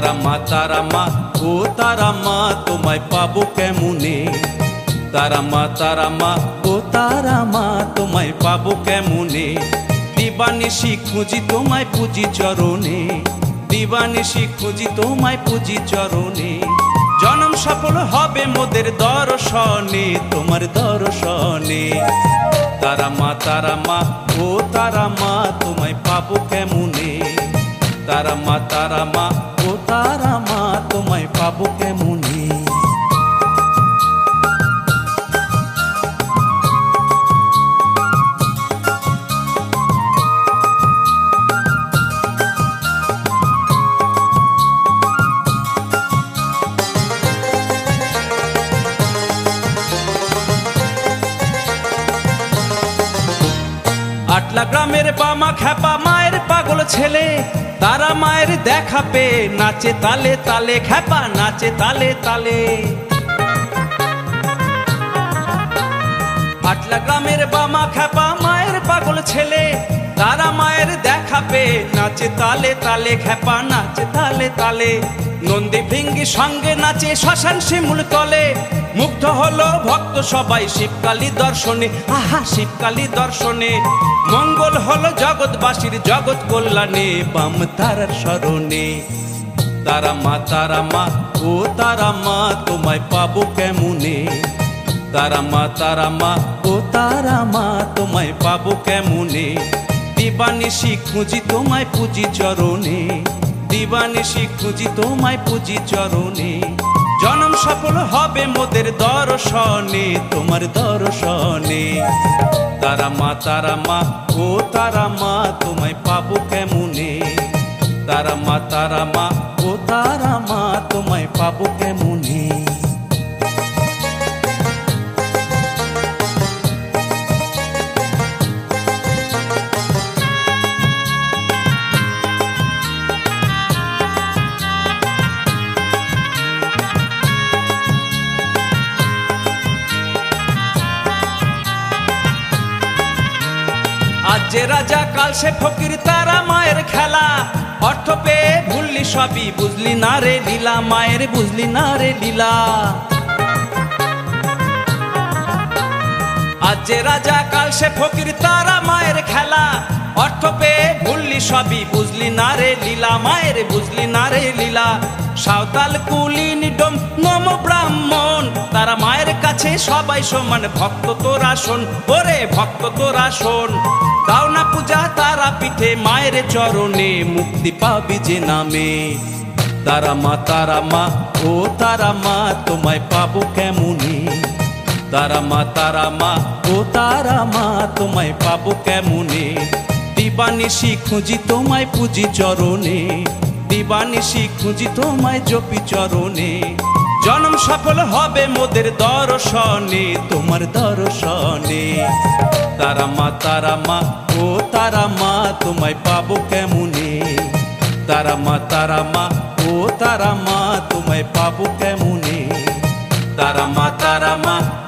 তারা মা ও তারা মা তোমায় পাবো কেমনে? তারা মা তারা মা ও তারা মা তোমায় পাবো কেমনে? দিবানিশি খুঁজি তোমায় পুজি চরণে। দিবানিশি খুঁজি তোমায় পুজি চরণে। জনম সফল হবে মোদের দর্শনে, তোমার দর্শনে। তারা মা তারা মা ও তারা মা তোমায় পাবো কেমনে? তারা মা তারা মা ও তারা মা তোমায় পাবো কেমনে? আটলা গ্রামের বামা খ্যাপা মায়ের পাগল ছেলে। তারা মায়ের দেখা পেয়ে নাচে তালে তালে, খ্যাপা নাচে তালে তালে। আটলা গ্রামের বামা খ্যাপা মায়ের পাগল ছেলে, তারা মায়ের দেখা পেয়ে নাচে তালে তালে, খ্যাপা নাচে তালে তালে। নন্দী ভৃঙ্গি সঙ্গে নাচে শ্মশান শিমুল তলে মুগ্ধ হলো ভক্ত সবাই শিবকালী দর্শনে। আহা, শিবকালী দর্শনে। মঙ্গল হলো জগৎবাসীর জগৎ কল্যাণে, বাম তারার স্মরণে। তারা মা তারা মা, ও তারা মা, তোমায় পাবো কেমনে? তারা মা তারা মা, ও তারা মা, তোমায় পাবো কেমনে? দিবানিশি খুঁজি তোমায় পুজি চরণে। দিবানিশি খুঁজি তোমায় পুজি চরণে। সফল হবে মোদের দর্শনে, তোমার দর্শনে। তারা মা তারা মা, ও তারা মা, তোমায় পাবো কেমনে? তারা মা তারা মা, ও তারা মা, তোমায় পাবো কেমনে? যে রাজা কাল সে ফকির, তারা মায়ের খেলা। অর্থ পেয়ে ভুললি সবই, বুঝলি না রে লীলা, মায়ের বুঝলি না রে লীলা। আজ যে রাজা কাল সে ফকির, তারা মায়ের খেলা। সবই বুঝলি না রে লীলা, মায়ের বুঝলি না রে লীলা। সাঁওতাল কুলিন ডোম, নম ব্রাহ্মণ, তারা মায়ের কাছে সবাই সমান, ভক্ত তোরা শোন ওরে ভক্ত তোরা শোন দাও না পূজা তারা পিঠে, মায়ের চরণে মুক্তি পাবি যে নামে। তারা মা তারা মা, ও তারা মা, তোমায় পাবো কেমনে? তারা মা তারা মা, ও তারা মা, তোমায় পাবো কেমনে? দিবানিশি খুঁজি তোমায় পুজি চরণে। দিবানিশি খুঁজি তোমায় জপি চরণে। জনম সফল হবে মোদের দর্শনে, তোমার দর্শনে। তারা মা তারা মা, ও তারা মা, তোমায় পাবো কেমনে? তারা মা তারা মা, ও তারা মা, তোমায় পাবো কেমনে? তারা মা তারা মা